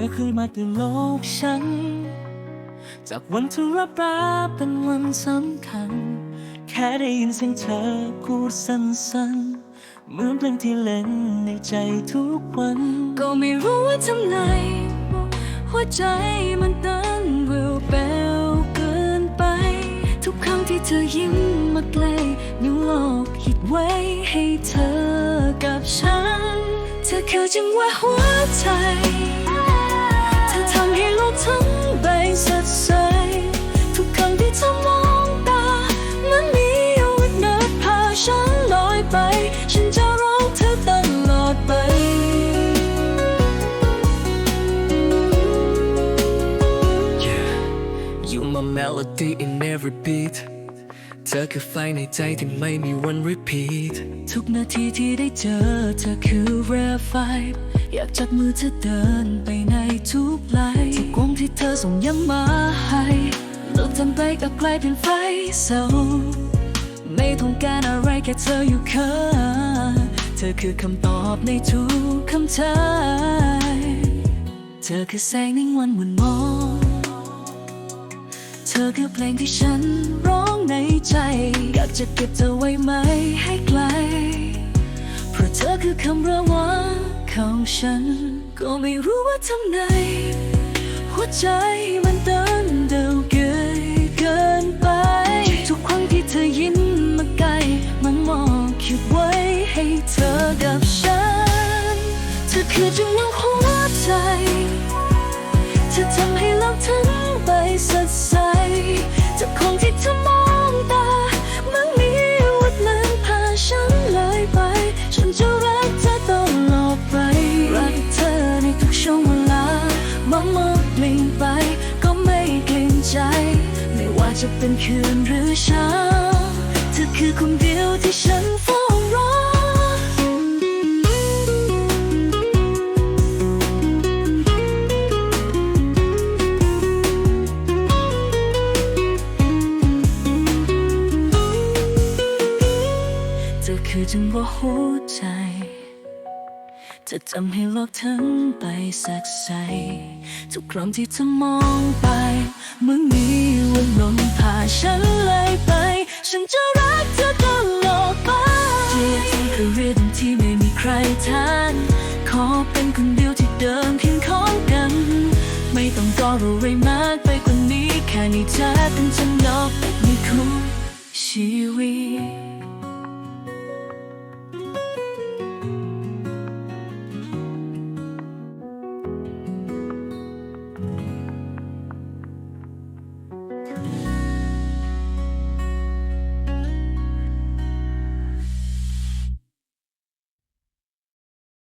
อเคยมาในโลกฉัน จากวันที่รับรักเป็นวันสำคัญ แค่ได้ยินเสียงเธอพูดสั้นๆเหมือนเพลงที่เล่นในใจทุกวัน ก็ไม่รู้ว่าทำไงหัวใจมันเต้นเร็วเบวเกินไป ทุกครั้งที่เธอยิ้มมาใกล้นิ้วโลกคิดไว้ให้เธอกับฉัน เธอคือจังหวะหัวใจ melody in every beat เธอคือไฟในใจที่ไม่มีวัน repeat ทุกนาทีที่ได้เจอ เธอคือ rare vibe อยากจับมือเธอเดินไปในทุกไลน์ทุกวงที่เธอส่งย้ำมาให้โลกทันไปก็กลายเป็นไฟเศร้าไม่ต้องการอะไรแค่เธออยู่ข้างเธอคือคำตอบในทุกคำถามเธอคือแสงในวันมุนมอง ธอคือเพลงที่ฉันร้องในใจ อยากจะเก็บเธอไว้ไหมให้ไกล เพราะเธอคือคำระว่างของฉัน ก็ไม่รู้ว่าทำไงหัวใจมันเต้นเร็วเกินเกินไป ทุกครั้งที่เธอยิ้มมาใกล้มันมองคิดไว้ให้เธอกับฉัน เธอคือจังหวะหัว องมองเปลี่ยนไปก็ไม่เกรงใจ ไม่ว่าจะเป็นคืนหรือเช้า เธอคือคนเดียวที่ฉันเฝ้ารอเธอคือจังหวะหัวใจ จะทำให้โลกทั้งไปสักใส ทุกครั้งที่เธอมองไป เมื่อนมีวันลมพาฉันเลยไป ฉันจะรักเธอตลอดไปเรียกเธอคือเรียกที่ไม่มีใครทานขอเป็นคนเดียวที่เดินเพียงของกัน ไม่ต้องรออะไรมากไปกว่านี้ แค่นี้เธอเป็นฉันนอกในคู่ชีวิต